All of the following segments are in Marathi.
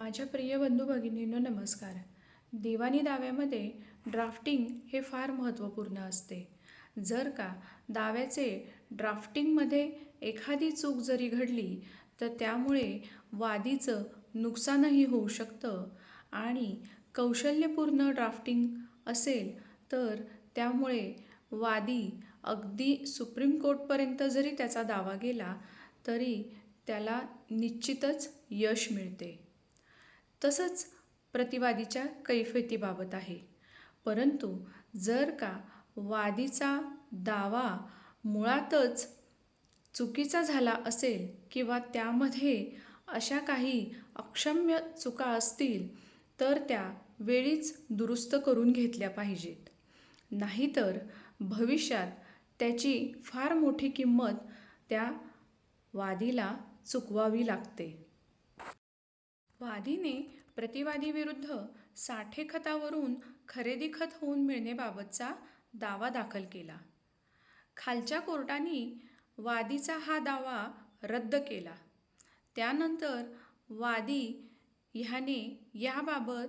माझ्या प्रिय बंधू भगिनींनो नमस्कार. दिवाणी दाव्यामध्ये ड्राफ्टिंग हे फार महत्त्वपूर्ण असते. जर का दाव्याचे ड्राफ्टिंगमध्ये एखादी चूक जरी घडली तर त्यामुळे वादीचं नुकसानही होऊ शकतं आणि कौशल्यपूर्ण ड्राफ्टिंग असेल तर त्यामुळे वादी अगदी सुप्रीम कोर्टपर्यंत जरी त्याचा दावा गेला तरी त्याला निश्चितच यश मिळते. तसंच प्रतिवादीच्या कैफियतीबाबत आहे. परंतु जर का वादीचा दावा मुळातच चुकीचा झाला असेल किंवा त्यामध्ये अशा काही अक्षम्य चुका असतील तर त्या वेळीच दुरुस्त करून घेतल्या पाहिजेत. नाहीतर भविष्यात त्याची फार मोठी किंमत त्या वादीला चुकवावी लागते. वादीने प्रतिवादीविरुद्ध साठे खतावरून खरेदी खत होऊन मिळणेबाबतचा दावा दाखल केला. खालच्या कोर्टाने वादीचा हा दावा रद्द केला. त्यानंतर वादी ह्याने याबाबत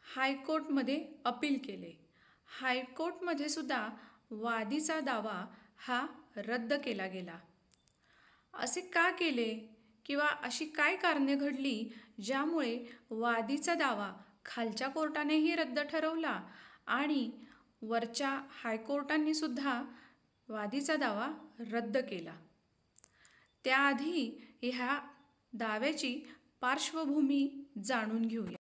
हायकोर्टमध्ये अपील केले. हायकोर्टमध्ये सुद्धा वादीचा दावा हा रद्द केला गेला. असे का केले? किंवा अशी काय कारणे घडली ज्यामुळे वादीचा दावा खालच्या कोर्टानेही रद्द ठरवला आणि वरच्या हायकोर्टांनीसुद्धा वादीचा दावा रद्द केला? त्याआधी ह्या दाव्याची पार्श्वभूमी जाणून घेऊया.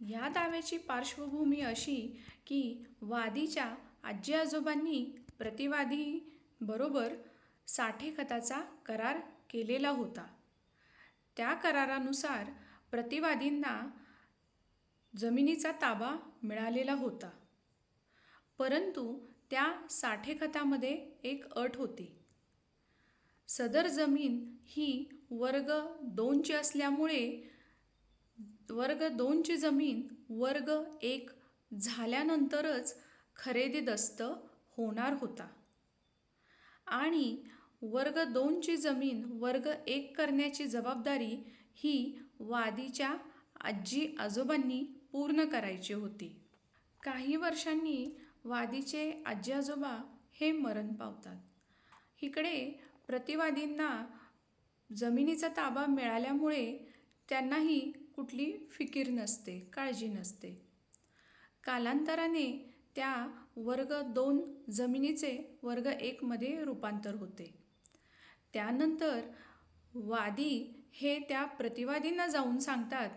या दाव्याची पार्श्वभूमी अशी की वादीच्या आजी आजोबांनी प्रतिवादी बरोबर साठे खताचा करार केलेला होता. त्या करारानुसार प्रतिवादींना जमिनीचा ताबा मिळालेला होता. परंतु त्या साठे खतामध्ये एक अट होती. सदर जमीन ही वर्ग दोनची असल्यामुळे वर्ग दोनची जमीन वर्ग एक झाल्यानंतरच खरेदी दस्त होणार होता. आणि वर्ग दोनची जमीन वर्ग एक करण्याची जबाबदारी ही वादीच्या आजी आजोबांनी पूर्ण करायची होती. काही वर्षांनी वादीचे आजी आजोबा हे मरण पावतात. इकडे प्रतिवादींना जमिनीचा ताबा मिळाल्यामुळे त्यांनाही कुठली फिकीर नसते काळजी नसते. कालांतराने त्या वर्ग दोन जमिनीचे वर्ग एकमध्ये रूपांतर होते. त्यानंतर वादी हे त्या प्रतिवादींना जाऊन सांगतात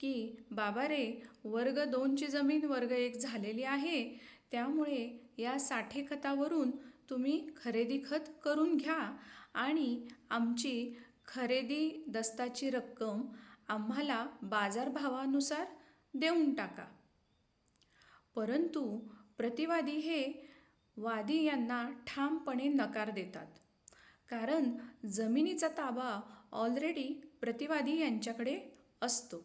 की बाबा रे वर्ग दोनची जमीन वर्ग एक झालेली आहे. त्यामुळे या साठे खतावरून तुम्ही खरेदी खत करून घ्या. आणि आमची खरेदी दस्ताची रक्कम आम्हाला बाजारभावानुसार देऊन टाका. परंतु प्रतिवादी हे वादी यांना ठामपणे नकार देतात. कारण जमिनीचा ताबा ऑलरेडी प्रतिवादी यांच्याकडे असतो.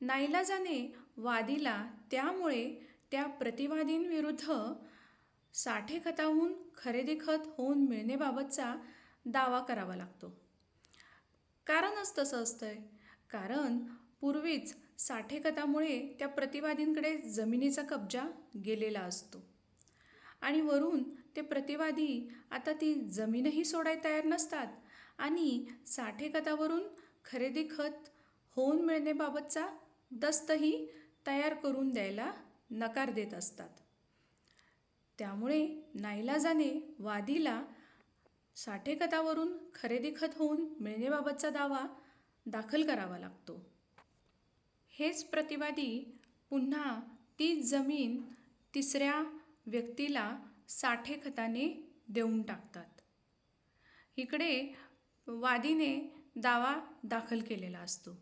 नाईलाजाने वादीला त्यामुळे त्या प्रतिवादींविरुद्ध साठे खताहून खरेदी खत होऊन मिळणेबाबतचा दावा करावा लागतो. कारणच तसं असतंय. कारण पूर्वीच साठे खतामुळे त्या प्रतिवादींकडे जमिनीचा कब्जा गेलेला असतो. आणि वरून ते प्रतिवादी आता ती जमीनही सोडाय तयार नसतात आणि साठेखतावरून खरेदी खत होऊन मिळण्याबाबतचा दस्तही तयार करून द्यायला नकार देत असतात. त्यामुळे नाईलाजाने वादीला साठेखतावरून खरेदी खत होऊन मिळण्याबाबतचा दावा दाखल करावा लागतो. हेच प्रतिवादी पुन्हा तीच जमीन तिसऱ्या व्यक्तीला साठे खताने देऊन टाकतात. इकडे वादीने दावा दाखल केलेला असतो.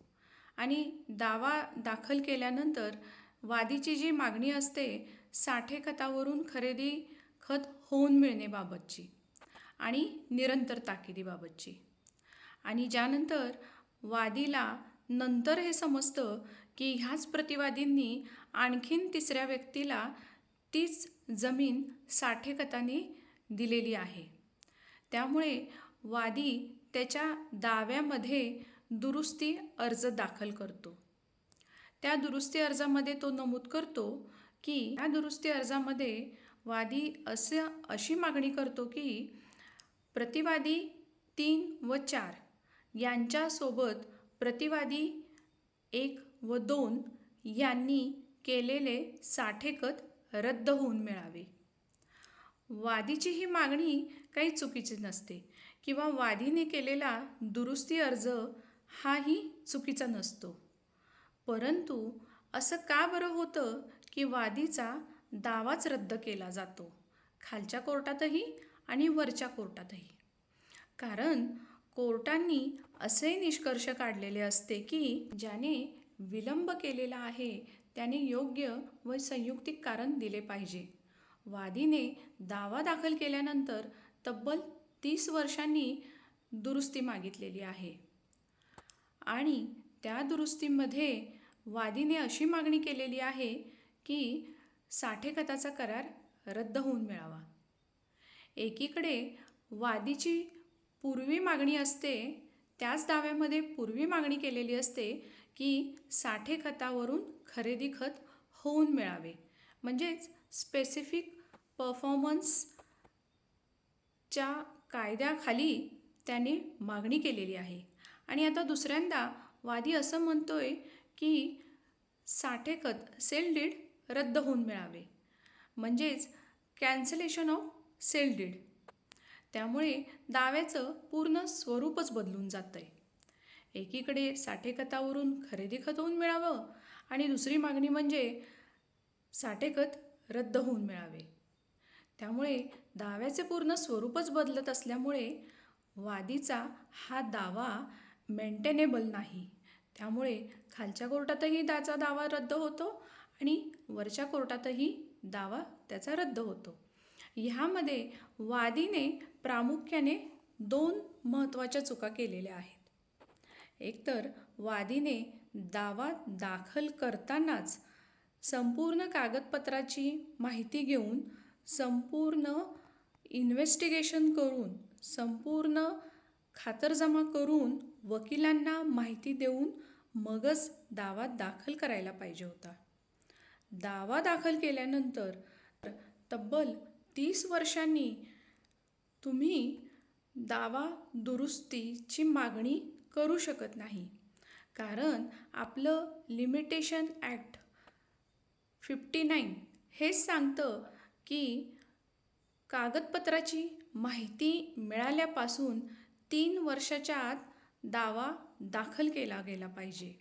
आणि दावा दाखल केल्यानंतर वादीची जी मागणी असते साठे खतावरून खरेदी खत होऊन मिळणेबाबतची आणि निरंतर ताकिदीबाबतची आणि ज्यानंतर वादीला नंतर हे समजतं की ह्याच प्रतिवादींनी आणखीन तिसऱ्या व्यक्तीला तीच जमीन साठेखताने दिलेली आहे. त्यामुळे वादी त्याच्या दाव्यामध्ये दुरुस्ती अर्ज दाखल करतो. त्या दुरुस्ती अर्जामध्ये तो नमूद करतो की या दुरुस्ती अर्जामध्ये वादी असं अशी मागणी करतो की प्रतिवादी तीन व चार यांच्यासोबत प्रतिवादी एक व दोन यांनी केलेले साठेकत रद्द होऊन मिळावे. वादीची ही मागणी काही चुकीची नसते किंवा वादीने केलेला दुरुस्ती अर्ज हाही चुकीचा नसतो. परंतु असं का बरं होतं की वादीचा दावाच रद्द केला जातो? खालच्या कोर्टातही आणि वरच्या कोर्टातही. कारण कोर्टांनी असे निष्कर्ष काढलेले असते की ज्याने विलंब केलेला आहे त्याने योग्य व संयुक्तिक कारण दिले पाहिजे. वादीने दावा दाखल केल्यानंतर तब्बल तीस वर्षांनी दुरुस्ती मागितलेली आहे. आणि त्या दुरुस्तीमध्ये वादीने अशी मागणी केलेली आहे की साठेखताचा करार रद्द होऊन मिळावा. एकीकडे वादीची पूर्वी मागणी असते त्याच दाव्यामध्ये पूर्वी मागणी केलेली असते की साठे खतावरून खरेदी खत होऊन मिळावे. म्हणजेच स्पेसिफिक परफॉर्मन्सच्या कायद्याखाली त्याने मागणी केलेली आहे. आणि आता दुसऱ्यांदा वादी असं म्हणतो आहे की साठे खत सेल डीड रद्द होऊन मिळावे. म्हणजेच कॅन्सलेशन ऑफ सेल डीड त्यामुळे दाव्याचं पूर्ण स्वरूपच बदलून जातं आहे एकीकडे साठे खतावरून खरेदी खत होऊन मिळावं आणि दुसरी मागणी म्हणजे साठेखत रद्द होऊन मिळावे. त्यामुळे दाव्याचे पूर्ण स्वरूपच बदलत असल्यामुळे वादीचा हा दावा मेंटेनेबल नाही. त्यामुळे खालच्या कोर्टातही त्याचा दावा रद्द होतो आणि वरच्या कोर्टातही दावा त्याचा रद्द होतो. ह्यामध्ये वादीने प्रामुख्याने दोन महत्त्वाच्या चुका केलेल्या आहेत. एकतर वादीने दावा दाखल करतानाच संपूर्ण कागदपत्राची माहिती घेऊन संपूर्ण इन्व्हेस्टिगेशन करून संपूर्ण खातरजमा करून वकिलांना माहिती देऊन मगच दावा दाखल करायला पाहिजे होता. दावा दाखल केल्यानंतर तब्बल तीस वर्षांनी तुम्ही दावा दुरुस्तीची मागणी करू शकत नाही. कारण आपलं लिमिटेशन ॲक्ट फिफ्टी नाईन हेच सांगतं की कागदपत्राची माहिती मिळाल्यापासून तीन वर्षाच्या आत दावा दाखल केला गेला पाहिजे.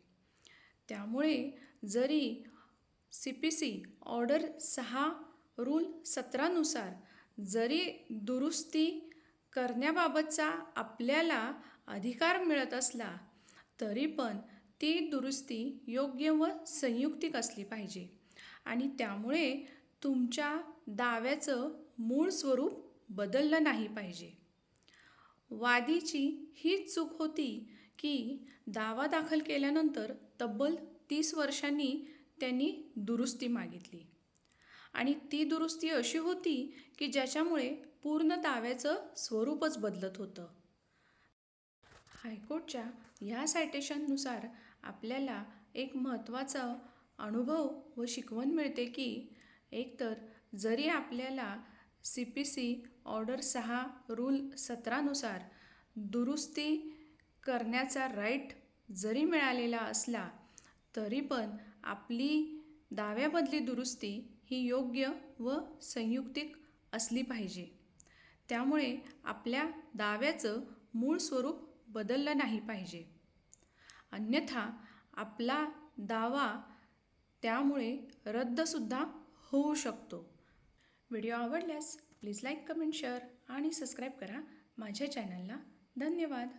त्यामुळे जरी सी पी सी ऑर्डर सहा रूल सतरानुसार जरी दुरुस्ती करण्याबाबतचा आपल्याला अधिकार मिळत असला तरी पण ती दुरुस्ती योग्य व संयुक्तिक असली पाहिजे? आणि त्यामुळे तुमच्या दाव्याचं मूळ स्वरूप बदललं नाही पाहिजे. वादीची हीच चूक होती की दावा दाखल केल्यानंतर तब्बल तीस वर्षांनी त्यांनी दुरुस्ती मागितली. आणि ती दुरुस्ती अशी होती की ज्याच्यामुळे पूर्ण दाव्याचं स्वरूपच बदलत होतं. हायकोर्टच्या ह्या सायटेशननुसार आपल्याला एक महत्त्वाचा अनुभव व शिकवण मिळते की एकतर जरी आपल्याला सी पी सी ऑर्डर सहा रूल सतरानुसार दुरुस्ती करण्याचा राईट जरी मिळालेला असला तरी पण आपली दाव्यामधली दुरुस्ती ही योग्य व संयुक्तिक असली पाहिजे. त्यामुळे आपल्या दाव्याचं मूळ स्वरूप बदललं नाही पाहिजे. अन्यथा आपला दावा त्यामुळे रद्दसुद्धा होऊ शकतो. व्हिडिओ आवडल्यास प्लीज लाईक कमेंट शेअर आणि सबस्क्राईब करा. माझ्या चॅनलला धन्यवाद.